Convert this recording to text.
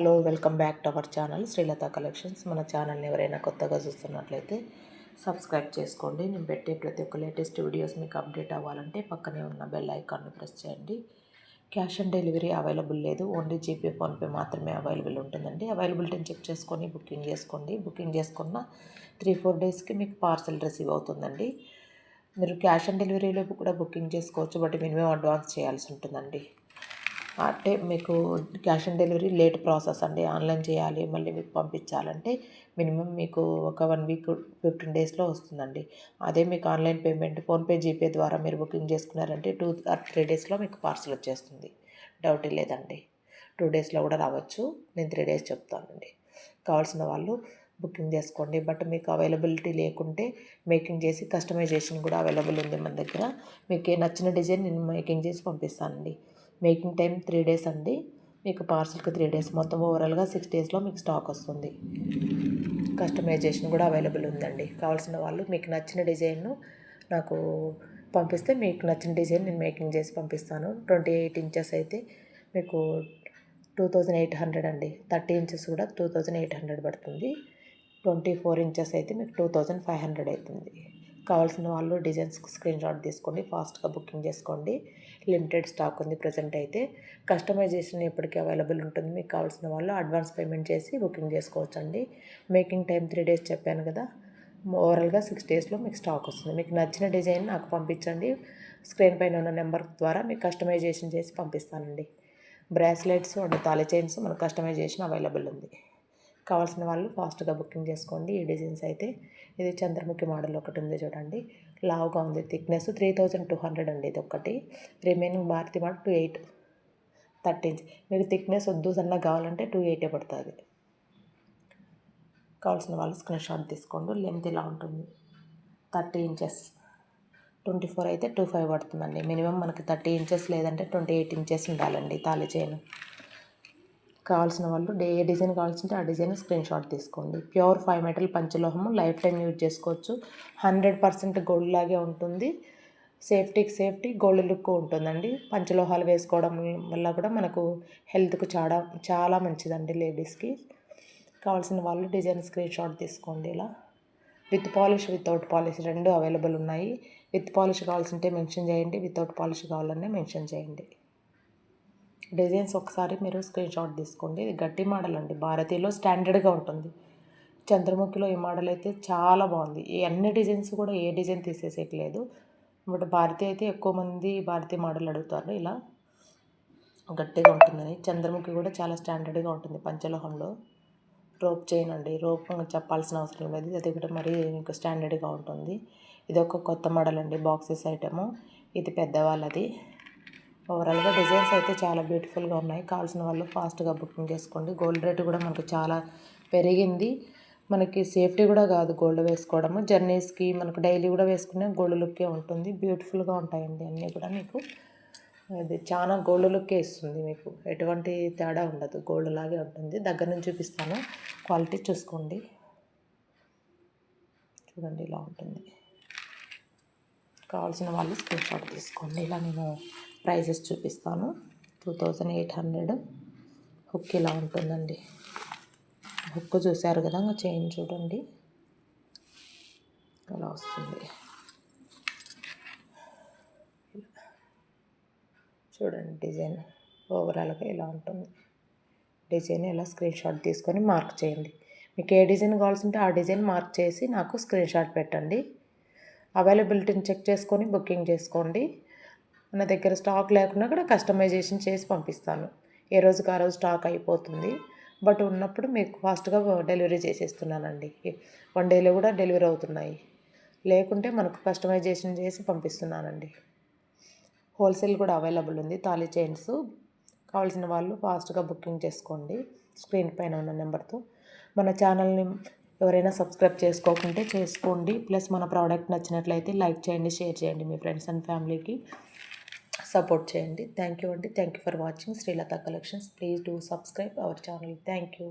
Hello welcome back to our channel Srilatha collections. మన ఛానల్ని ఎవరైనా కొత్తగా చూస్తున్నట్లయితే సబ్స్క్రైబ్ చేసుకోండి. నేను పెట్టే ప్రతి ఒక్క లేటెస్ట్ వీడియోస్ మీకు అప్డేట్ అవ్వాలంటే పక్కనే ఉన్న బెల్ ఐకాన్ను ప్రెస్ చేయండి. క్యాష్ ఆన్ డెలివరీ అవైలబుల్ లేదు. ఓన్లీ జీపే ఫోన్పే మాత్రమే అవైలబుల్ ఉంటుందండి. అవైలబిలిటీని చెక్ చేసుకొని బుకింగ్ చేసుకోండి. బుకింగ్ చేసుకున్న త్రీ ఫోర్ డేస్కి మీకు పార్సల్ రిసీవ్ అవుతుందండి. మీరు క్యాష్ ఆన్ డెలివరీలో కూడా బుకింగ్ చేసుకోవచ్చు. బట్ మినిమం అడ్వాన్స్ చేయాల్సి ఉంటుందండి. అంటే మీకు cash on delivery late process అండి. ఆన్లైన్ చేయాలి మళ్ళీ మీకు పంపించాలంటే మినిమం మీకు ఒక వన్ వీక్ ఫిఫ్టీన్ డేస్లో వస్తుందండి. అదే మీకు ఆన్లైన్ పేమెంట్ ఫోన్పే జీపే ద్వారా మీరు బుకింగ్ చేసుకున్నారంటే టూ ఆర్ త్రీ డేస్లో మీకు పార్సల్ వచ్చేస్తుంది. డౌట్ లేదండి. టూ డేస్లో కూడా రావచ్చు. నేను త్రీ డేస్ చెప్తానండి. కావాల్సిన వాళ్ళు బుకింగ్ చేసుకోండి. బట్ మీకు అవైలబిలిటీ లేకుంటే మేకింగ్ చేసి కస్టమైజేషన్ కూడా అవైలబుల్ ఉంది మన దగ్గర. మీకు నచ్చిన డిజైన్ నేను మేకింగ్ చేసి పంపిస్తానండి. మేకింగ్ టైం త్రీ డేస్ అండి. మీకు పార్సల్కి త్రీ డేస్. మొత్తం ఓవరాల్గా సిక్స్ డేస్లో మీకు స్టాక్ వస్తుంది. కస్టమైజేషన్ కూడా అవైలబుల్ ఉందండి. కావాల్సిన వాళ్ళు మీకు నచ్చిన డిజైన్ను నాకు పంపిస్తే మీకు నచ్చిన డిజైన్ నేను మేకింగ్ చేసి పంపిస్తాను. ట్వంటీ ఎయిట్ ఇంచెస్ అయితే మీకు టూ థౌజండ్ ఎయిట్ హండ్రెడ్ అండి. థర్టీ ఇంచెస్ కూడా టూ థౌజండ్ ఎయిట్ హండ్రెడ్ పడుతుంది. ట్వంటీ ఫోర్ ఇంచెస్ అయితే మీకు టూ థౌజండ్ ఫైవ్ హండ్రెడ్ అవుతుంది. కావాల్సిన వాళ్ళు డిజైన్స్ స్క్రీన్ షాట్ తీసుకోండి ఫాస్ట్గా బుకింగ్ చేసుకోండి. లిమిటెడ్ స్టాక్ ఉంది ప్రజెంట్ అయితే. కస్టమైజేషన్ ఎప్పటికీ అవైలబుల్ ఉంటుంది. మీకు కావాల్సిన వాళ్ళు అడ్వాన్స్ పేమెంట్ చేసి బుకింగ్ చేసుకోవచ్చండి. మేకింగ్ టైం త్రీ డేస్ చెప్పాను కదా. ఓవరాల్గా సిక్స్ డేస్లో మీకు స్టాక్ వస్తుంది. మీకు నచ్చిన డిజైన్ నాకు పంపించండి. స్క్రీన్ పైన ఉన్న నెంబర్ ద్వారా మీకు కస్టమైజేషన్ చేసి పంపిస్తానండి. బ్రాస్లెట్స్ అండ్ తాళి చైన్స్ మన కస్టమైజేషన్ అవైలబుల్ ఉంది. కావాల్సిన వాళ్ళు ఫాస్ట్గా బుకింగ్ చేసుకోండి. ఈ డిజైన్స్ అయితే ఇది చంద్రముఖి మోడల్ ఒకటి ఉంది చూడండి. లావుగా ఉంది. Thickness three thousand two hundred అండి ఇది ఒకటి. Remaining Bharathi model two eight thirty inch. మీకు థిక్నెస్ వద్దు సన్నగా కావాలంటే టూ ఎయిటే పడుతుంది. కావాల్సిన వాళ్ళు స్క్రీన్ షాట్ తీసుకోండి. లెంత్ ఇలా ఉంటుంది. Thirty inches. ట్వంటీ ఫోర్ అయితే టూ ఫైవ్ పడుతుందండి. మినిమం మనకి థర్టీ ఇంచెస్ లేదంటే ట్వంటీ ఎయిట్ ఇంచెస్ ఉండాలండి తాళి చేయను కావాల్సిన వాళ్ళు ఏ డిజైన్ కావాల్సింటే ఆ డిజైన్ స్క్రీన్ షాట్ తీసుకోండి. ప్యూర్ ఫైవ్ మెటల్ పంచలోహము లైఫ్ టైం యూజ్ చేసుకోవచ్చు. హండ్రెడ్ పర్సెంట్ గోల్డ్ లాగే ఉంటుంది. సేఫ్టీకి సేఫ్టీ గోల్డ్ లుక్ ఉంటుందండి. పంచలోహాలు వేసుకోవడం వల్ల కూడా మనకు హెల్త్కు చాలా చాలా మంచిదండి లేడీస్కి. కావాల్సిన వాళ్ళు డిజైన్ స్క్రీన్ షాట్ తీసుకోండి ఇలా. విత్ పాలిష్ వితౌట్ పాలిష్ రెండు అవైలబుల్ ఉన్నాయి. విత్ పాలిష్ కావాల్సింటే మెన్షన్ చేయండి వితౌట్ పాలిష్ కావాలంటే మెన్షన్ చేయండి. డిజైన్స్ ఒకసారి మీరు స్క్రీన్ షాట్ తీసుకోండి. ఇది గట్టి మోడల్ అండి భారతీయలో స్టాండర్డ్గా ఉంటుంది. చంద్రముఖిలో ఈ మోడల్ అయితే చాలా బాగుంది. ఈ అన్ని డిజైన్స్ కూడా ఏ డిజైన్ తీసేసేయట్లేదు. బట్ భారతీయ అయితే ఎక్కువ మంది భారతీయ మోడల్ అడుగుతారు. ఇలా గట్టిగా ఉంటుందని. చంద్రముఖి కూడా చాలా స్టాండర్డ్గా ఉంటుంది పంచలోహంలో. రోప్ చైన్ అండి. రోప్ చెప్పాల్సిన అవసరం లేదు. అది కూడా మరీ మీకు స్టాండర్డ్గా ఉంటుంది. ఇది ఒక కొత్త మోడల్ అండి. Boxes item. ఇది పెద్దవాళ్ళది. ఓవరాల్గా డిజైన్స్ అయితే చాలా బ్యూటిఫుల్గా ఉన్నాయి. కావాల్సిన వాళ్ళు ఫాస్ట్గా బుకింగ్ చేసుకోండి. గోల్డ్ రేట్ కూడా మనకు చాలా పెరిగింది. మనకి సేఫ్టీ కూడా కాదు గోల్డ్ వేసుకోవడము. జర్నీస్కి మనకు డైలీ కూడా వేసుకునే గోల్డ్ లుక్కే ఉంటుంది. బ్యూటిఫుల్గా ఉంటాయండి అన్నీ కూడా మీకు. అది చాలా గోల్డ్ లుక్కే ఇస్తుంది మీకు. ఎటువంటి తేడా ఉండదు. గోల్డ్ లాగే ఉంటుంది. దగ్గర నుంచి చూపిస్తాను. క్వాలిటీ చూసుకోండి. చూడండి ఇలా ఉంటుంది. కావాల్సిన వాళ్ళు స్క్రీన్ షాట్ తీసుకోండి. ఇలా నేను ప్రైజెస్ చూపిస్తాను. Two thousand eight hundred. Hook ఇలా ఉంటుందండి. హుక్ చూశారు కదా చైన్ చూడండి. అలా వస్తుంది. చూడండి డిజైన్. ఓవరాల్గా ఇలా ఉంటుంది. డిజైన్ ఇలా స్క్రీన్ షాట్ తీసుకొని మార్క్ చేయండి. మీకు ఏ డిజైన్ కావాల్సింటే ఆ డిజైన్ మార్క్ చేసి నాకు స్క్రీన్ షాట్ పెట్టండి. అవైలబిలిటీని చెక్ చేసుకొని బుకింగ్ చేసుకోండి. మన దగ్గర స్టాక్ లేకున్నా కూడా కస్టమైజేషన్ చేసి పంపిస్తాను. ఏ రోజుకి ఆ రోజు స్టాక్ అయిపోతుంది. బట్ ఉన్నప్పుడు మీకు ఫాస్ట్గా డెలివరీ చేసేస్తున్నానండి. వన్ డేలో కూడా డెలివరీ అవుతున్నాయి. లేకుంటే మనకు కస్టమైజేషన్ చేసి పంపిస్తున్నానండి. హోల్సేల్ కూడా అవైలబుల్ ఉంది. తాళీ చైన్స్ కావాల్సిన వాళ్ళు ఫాస్ట్గా బుకింగ్ చేసుకోండి. స్క్రీన్ పైన ఉన్న నెంబర్తో మన ఛానల్ని ఎవరైనా సబ్స్క్రైబ్ చేసుకోకుంటే చేసుకోండి. ప్లస్ మన ప్రోడక్ట్ నచ్చినట్లయితే లైక్ చేయండి షేర్ చేయండి మీ ఫ్రెండ్స్ అండ్ ఫ్యామిలీకి సపోర్ట్ చేయండి. థ్యాంక్ యూ అండి. Thank you for watching Srilatha collections please do subscribe our channel thank you